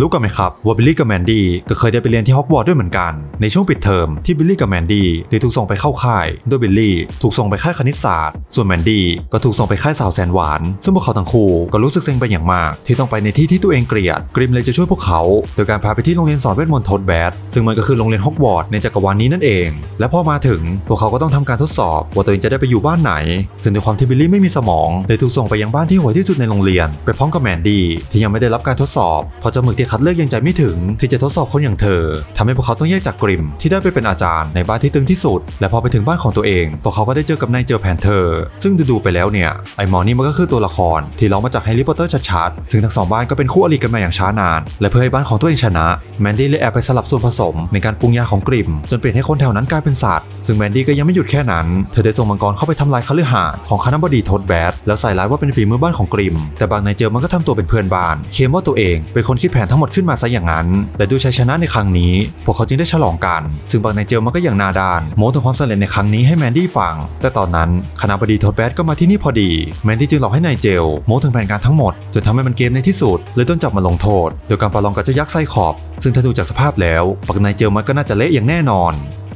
รู้กันไหมครับว่าบิลลี่กับแมนดี้ก็เคยได้ไปเรียนที่ฮอกวอตส์ด้วยเหมือนกัน ในช่วงปิดเทอมที่บิลลี่กับแมนดี้ได้ถูกส่งไปเข้าค่าย โดยบิลลี่ถูกส่งไปค่ายคณิตศาสตร์ ส่วนแมนดี้ก็ถูกส่งไปค่ายสาวแสนหวาน ซึ่งพวกเขาทั้งคู่ก็รู้สึกเซ็งเป็นอย่างมาก ที่ต้องไปในที่ที่ตัวเองเกลียด กริมเลยจะช่วยพวกเขา โดยการพาไปที่โรงเรียนสอนเวทมนต์โทดแบดซึ่งมันก็คือโรงเรียนฮอกวอตส์ในจักรวาลนี้นั่นเอง และพอมาถึงพวกเขาก็ต้องทำการทดสอบว่าตัวเองจะได้ไปอยู่บ้านไหน ซึ่งในความที่บิลลี่ไม่มีสมองเลยถูกส่งไปยังบ้านที่ห่วยที่สุดในโรงเรียน ไปพร้อมกับแมนดี้ที่ยังไม่ได้รับการทดสอบเพราะเจ้าหมึกที่คัดเลือกยังใจไม่ถึงที่จะทดสอบคนอย่างเธอทำให้พวกเขาต้องแยกจากกริม ที่ได้ไปเป็นอาจารย์ในบ้านที่ตึงที่สุด และพอไปถึงบ้านของตัวเองพวกเขาก็ได้เจอกับนายเจอแพนเทอร์ซึ่งดูๆไปแล้วเนี่ยไอหมอนี่มันก็คือตัวละครที่ล้อมาจากแฮร์รี่พอตเตอร์ชัดๆซึ่งทั้งสองบ้านก็เป็นคู่อริกันมาอย่างช้านาน และเพื่อให้บ้านของตัวเองชนะแมนดี้เลยแอบไปสลับส่วนผสมในการปรุงยาของกริม จนเปลี่ยนให้คนแถวนั้นกลายเป็นสัตว์ซึ่งแมนดี้ก็ยังไม่หยุดแค่นั้นเธอได้ส่งมังกรเข้าไปทำลายคฤหาสน์ของคณบดีทดแบดแล้วใส่ร้ายว่าเป็นฝีมือบ้านของกริม แต่บางนายเจอมันก็ทำตัวเป็นเพื่อนบ้านเคมว่าตัวเองเป็นคนคิดแผนทั้งหมดขึ้นมาซะอย่างนั้น และด้วยชัยชนะในครั้งนี้ พวกเขาจึงได้ฉลองกัน ซึ่งบางนายเจลมันก็อย่างนาดานโม้ถึงความสำเร็จในครั้งนี้ให้แมนดี้ฟัง แต่ตอนนั้นคณะบดีโทแบดก็มาที่นี่พอดี แมนดี้จึงหลอกให้นายเจลโม้ถึงแผนการทั้งหมดจนทำให้มันเกมในที่สุดเลยต้องจับมาลงโทษ โดยการประลองกับเจ้ายักษ์ไส้ขอบ ซึ่งถ้าดูจากสภาพแล้วปักนายเจลมันก็น่าจะเละอย่างแน่นอน